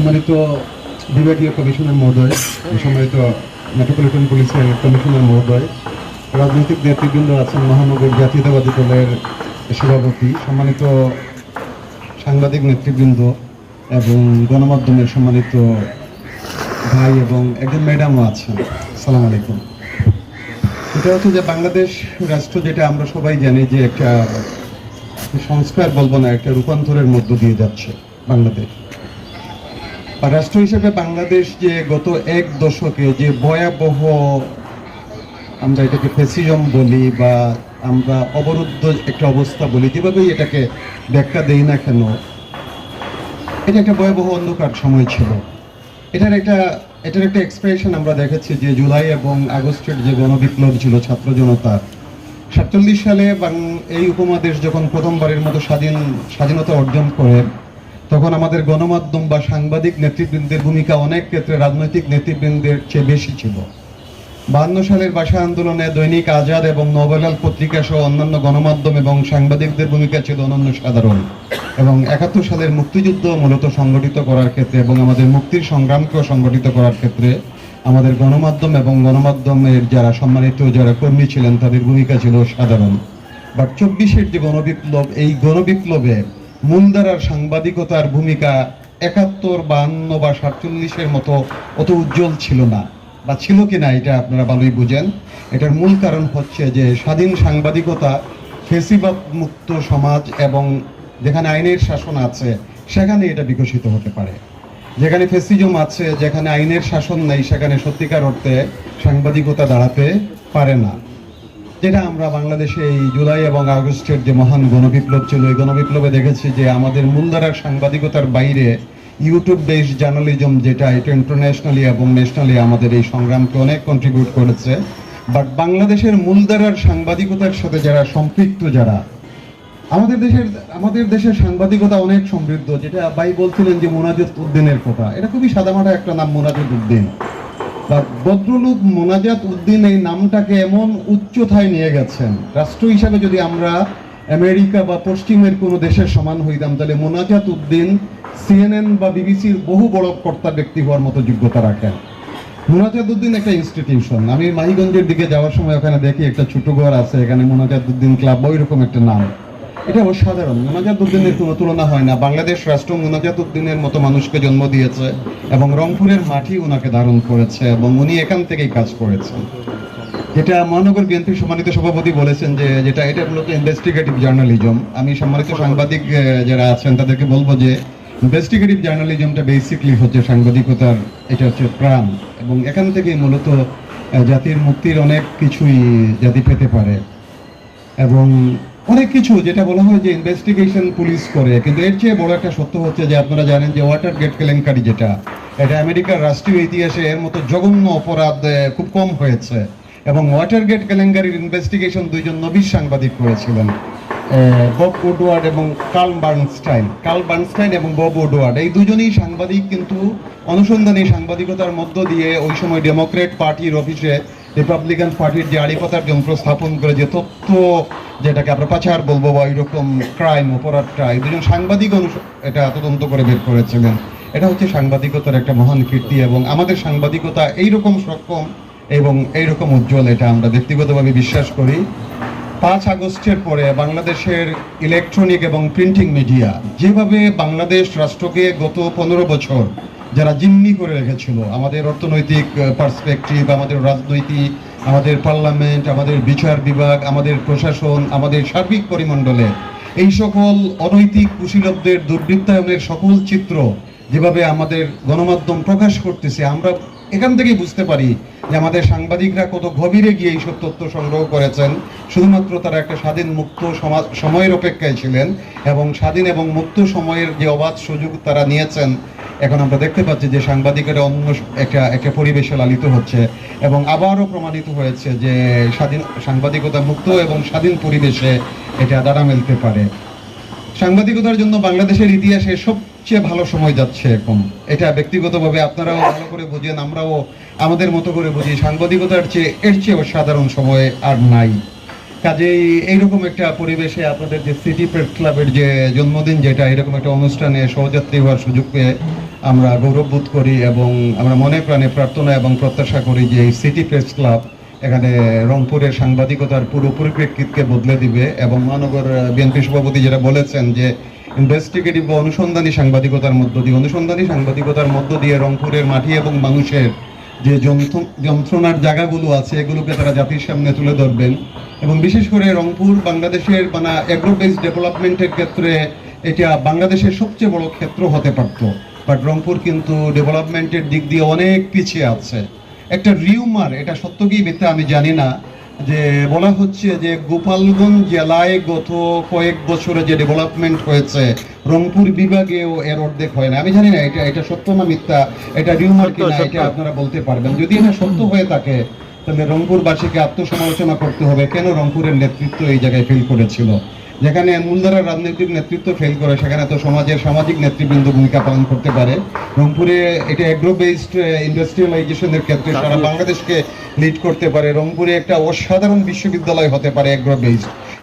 সম্মানিত বিভাগীয় কমিশনার মহোদয়, সম্মানিত মেট্রোপলিটন পুলিশের কমিশনার মহোদয়, রাজনৈতিক নেতৃবৃন্দ আছেন মহানগর জাতীয়তাবাদী দলের সভাপতি, সম্মানিত সাংবাদিক নেতৃবৃন্দ এবং গণমাধ্যমের সম্মানিত ভাই এবং একজন ম্যাডামও আছেন। সালাম আলাইকুম। এটা হচ্ছে যে বাংলাদেশ রাষ্ট্র যেটা আমরা সবাই জানি যে একটা সংস্কার বলব না, একটা রূপান্তরের মধ্য দিয়ে যাচ্ছে বাংলাদেশ। রাষ্ট্র হিসেবে বাংলাদেশ যে গত এক দশকে যে ভয়াবহ আমরা এটাকে ফেসিজম বলি বা আমরা অবরুদ্ধ একটা অবস্থা বলি, যেভাবেই এটাকে ব্যাখ্যা দেই না কেন, এটা একটা ভয়াবহ অন্ধকার সময় ছিল। এটার একটা এটার একটা এক্সপ্রেশন আমরা দেখেছি যে জুলাই এবং আগস্টের যে গণবিপ্লব ছিল ছাত্র জনতার সাতচল্লিশ সালে এই উপমহাদেশ যখন প্রথমবারের মতো স্বাধীন, স্বাধীনতা অর্জন করে তখন আমাদের গণমাধ্যম বা সাংবাদিক নেতৃবৃন্দের ভূমিকা অনেক ক্ষেত্রে রাজনৈতিক নেতৃবৃন্দের চেয়ে বেশি ছিল। বাহান্ন সালের ভাষা আন্দোলনে দৈনিক আজাদ এবং নবলাল পত্রিকা সহ অন্যান্য গণমাধ্যম এবং সাংবাদিকদের ভূমিকা ছিল অনন্য সাধারণ এবং একাত্তর সালের মুক্তিযুদ্ধ মূলত সংগঠিত করার ক্ষেত্রে এবং আমাদের মুক্তির সংগ্রামকেও সংগঠিত করার ক্ষেত্রে আমাদের গণমাধ্যম এবং গণমাধ্যমের যারা সম্মানিত যারা কর্মী ছিলেন তাদের ভূমিকা ছিল সাধারণ। বাট চব্বিশের যে গণবিপ্লব, এই গণবিপ্লবে মূলধারার সাংবাদিকতার ভূমিকা একাত্তর, বাহান্ন বা সাতচল্লিশের মতো অত উজ্জ্বল ছিল না। বা ছিল কি না, এটা আপনারা ভালোই বুঝেন। এটার মূল কারণ হচ্ছে যে স্বাধীন সাংবাদিকতা, ফেসিবাদ মুক্ত সমাজ এবং যেখানে আইনের শাসন আছে, সেখানে এটা বিকশিত হতে পারে। যেখানে ফেসিজম আছে, যেখানে আইনের শাসন নেই, সেখানে সত্যিকার অর্থে সাংবাদিকতা দাঁড়াতে পারে না। যেটা আমরা বাংলাদেশে এই জুলাই এবং আগস্টের যে মহান গণবিপ্লব ছিল, এই গণবিপ্লবে দেখেছি যে আমাদের মূলধারার সাংবাদিকতার বাইরে ইউটিউব বেস জার্নালিজম যেটা, এটা ইন্টারন্যাশনালি এবং ন্যাশনালি আমাদের এই সংগ্রামকে অনেক কন্ট্রিবিউট করেছে। বাট বাংলাদেশের মূলধারার সাংবাদিকতার সাথে যারা সম্পৃক্ত যারা, আমাদের দেশের আমাদের দেশের সাংবাদিকতা অনেক সমৃদ্ধ, যেটা ভাই বলছিলেন যে মোনাজাত উদ্দিনের কথা। এটা খুবই সাদামাটা একটা নাম, মোনাজাত উদ্দিন। বা বদরুলুক মোনাজাত উদ্দিন এই নামটাকে এমন উচ্চতায় নিয়ে গেছেন। রাষ্ট্র হিসাবে যদি আমরা আমেরিকা বা পশ্চিমের কোনো দেশের সমান হইতাম, তাহলে মোনাজাত উদ্দিন সিএনএন বা বিবিসির বহু বড় কর্তা ব্যক্তি হওয়ার মতো যোগ্যতা রাখেন। মোনাজাতুদ্দিন একটা ইনস্টিটিউশন আমি মাহিগঞ্জের দিকে যাওয়ার সময় ওখানে দেখি একটা ছোট ঘর আছে, এখানে মোনাজাতুদ্দিন ক্লাব ওই রকম একটা নাম। এটা অসাধারণ মোনাজাতুদ্দিনের কোনো তুলনা হয় না। বাংলাদেশ রাষ্ট্র মোনাজাতুদ্দিনের মতো মানুষকে জন্ম দিয়েছে এবং রংপুরের মাটি ওনাকে ধারণ করেছে এবং উনি এখান থেকেই কাজ করেছেন। যেটা মহানগর বিএনপির সম্মানিত সভাপতি বলেছেন যে, যেটা, এটা মূলত ইনভেস্টিগেটিভ জার্নালিজম আমি সম্মানিত সাংবাদিক যারা আছেন তাদেরকে বলব যে ইনভেস্টিগেটিভ জার্নালিজমটা বেসিকলি হচ্ছে সাংবাদিকতার, এটা হচ্ছে প্রাণ। এবং এখান থেকেই মূলত জাতির মুক্তির অনেক কিছুই জাতি পেতে পারে। এবং অনেক কিছু, যেটা বলা হয় যে ইনভেস্টিগেশন পুলিশ করে। কিন্তু এর চেয়ে বড় একটা সত্য হচ্ছে যে আপনারা জানেন যে ওয়াটার গেট কেলেঙ্কারি যেটা, এটা আমেরিকার রাষ্ট্রীয় ইতিহাসে এর মতো জঘন্য অপরাধ খুব কম হয়েছে। এবং ওয়াটার গেট কেলেঙ্কারির ইনভেস্টিগেশন দুইজন নবীর সাংবাদিক করেছিলেন বব উডওয়ার্ড এবং কার্ল বার্নস্টাইন কার্ল বার্নস্টাইন এবং বব উডওয়ার্ড এই দুজনই সাংবাদিক কিন্তু অনুসন্ধানী সাংবাদিকতার মধ্য দিয়ে ওই সময় ডেমোক্রেট পার্টির অফিসে রিপাবলিকান পার্টির যে আড়িপাতার যন্ত্র স্থাপন করে যে তথ্য যেটাকে আমরা পাচার বলব বা এরকম ক্রাইম অপরাধটা এই দুজন সাংবাদিক এটা তদন্ত করে বের করেছিলেন। এটা হচ্ছে সাংবাদিকতার একটা মহান কীর্তি এবং আমাদের সাংবাদিকতা এইরকম সক্ষম এবং এইরকম উজ্জ্বল, এটা আমরা ব্যক্তিগতভাবে বিশ্বাস করি। পাঁচ আগস্টের পরে বাংলাদেশের ইলেকট্রনিক এবং প্রিন্টিং মিডিয়া যেভাবে বাংলাদেশ রাষ্ট্রকে গত পনেরো বছর যারা জিম্মি করে রেখেছিল, আমাদের অর্থনৈতিক পার্সপেক্টিভ আমাদের রাজনৈতিক আমাদের পার্লামেন্ট আমাদের বিচার বিভাগ, আমাদের প্রশাসন, আমাদের সার্বিক পরিমণ্ডলে, এই সকল অনৈতিক কুশীলবদের দুর্বৃত্তায়নের সকল চিত্র যেভাবে আমাদের গণমাধ্যম প্রকাশ করতেছে, আমরা এখান থেকেই বুঝতে পারি যে আমাদের সাংবাদিকরা কত গভীরে গিয়ে এইসব তথ্য সংগ্রহ করেছেন। শুধুমাত্র তারা একটা স্বাধীন মুক্ত সমাজ, সময়ের অপেক্ষায় ছিলেন এবং স্বাধীন এবং মুক্ত সময়ের যে অবাধ সুযোগ তারা নিয়েছেন এখন আমরা দেখতে পাচ্ছি যে সাংবাদিকেরা অন্য একটা একটা পরিবেশে লালিত হচ্ছে এবং আবারও প্রমাণিত হয়েছে যে স্বাধীন, সাংবাদিকতা মুক্ত এবং স্বাধীন পরিবেশে এটা দাঁড়া মেলতে পারে। সাংবাদিকতার জন্য বাংলাদেশের ইতিহাসে সবচেয়ে ভালো সময় যাচ্ছে এখন। এটা ব্যক্তিগতভাবে আপনারাও ভালো করে বুঝেন, আমরাও আমাদের মতো করে বুঝি, সাংবাদিকতার চেয়ে, এর চেয়ে সাধারণ সময় আর নাই। কাজেই এইরকম একটা পরিবেশে আপনাদের যে সিটি প্রেস ক্লাবের যে জন্মদিন, যেটা এরকম একটা অনুষ্ঠানে সহযাত্রী হওয়ার সুযোগ পেয়ে আমরা গৌরববোধ করি এবং আমরা মনে প্রাণে প্রার্থনা এবং প্রত্যাশা করি যে এই সিটি প্রেস ক্লাব এখানে রংপুরের সাংবাদিকতার পুরো পরিপ্রেক্ষিতকে বদলে দিবে এবং মহানগর বিএনপি সভাপতি যেটা বলেছেন যে ইনভেস্টিগেটিভ বা অনুসন্ধানী সাংবাদিকতার মধ্য দিয়ে, অনুসন্ধানী সাংবাদিকতার মধ্য দিয়ে রংপুরের মাটি এবং মানুষের যে যন্ত্র- যন্ত্রণার জায়গাগুলো আছে, এগুলোকে তারা জাতির সামনে তুলে ধরবেন এবং বিশেষ করে রংপুর বাংলাদেশের মানে অ্যাগ্রো বেস ডেভেলপমেন্টের ক্ষেত্রে এটা বাংলাদেশের সবচেয়ে বড় ক্ষেত্র হতে পারত। বাট রংপুর কিন্তু ডেভেলপমেন্টের দিক দিয়ে অনেক পিছিয়ে আছে। একটা রিউমার এটা সত্য কি মিথ্যা আমি জানি না যে বলা হচ্ছে যে গোপালগঞ্জ জেলায় গত কয়েক বছরে যে ডেভেলপমেন্ট হয়েছে রংপুর বিভাগেও এর অর্ধেক হয় না। আমি জানি না এটা এটা সত্য না মিথ্যা? এটা রিউমার কিনা সত্য, এটা আপনারা বলতে পারবেন। যদি এটা সত্য হয়ে থাকে তাহলে রংপুরবাসীকে আত্মসমালোচনা করতে হবে। কেন রংপুরের নেতৃত্ব এই জায়গায় ফেল করেছিল? যেখানে মূলধারার রাজনৈতিক নেতৃত্ব ফেল করে সেখানে তো সমাজের সামাজিক নেতৃবৃন্দ ভূমিকা পালন করতে পারে। রংপুরে এটা অ্যাগ্রো বেসড ইন্ডাস্ট্রিয়ালাইজেশনের ক্ষেত্রে সারা বাংলাদেশকে লিড করতে পারে। রংপুরে একটা অসাধারণ বিশ্ববিদ্যালয় হতে পারে অ্যাগ্রো বেসড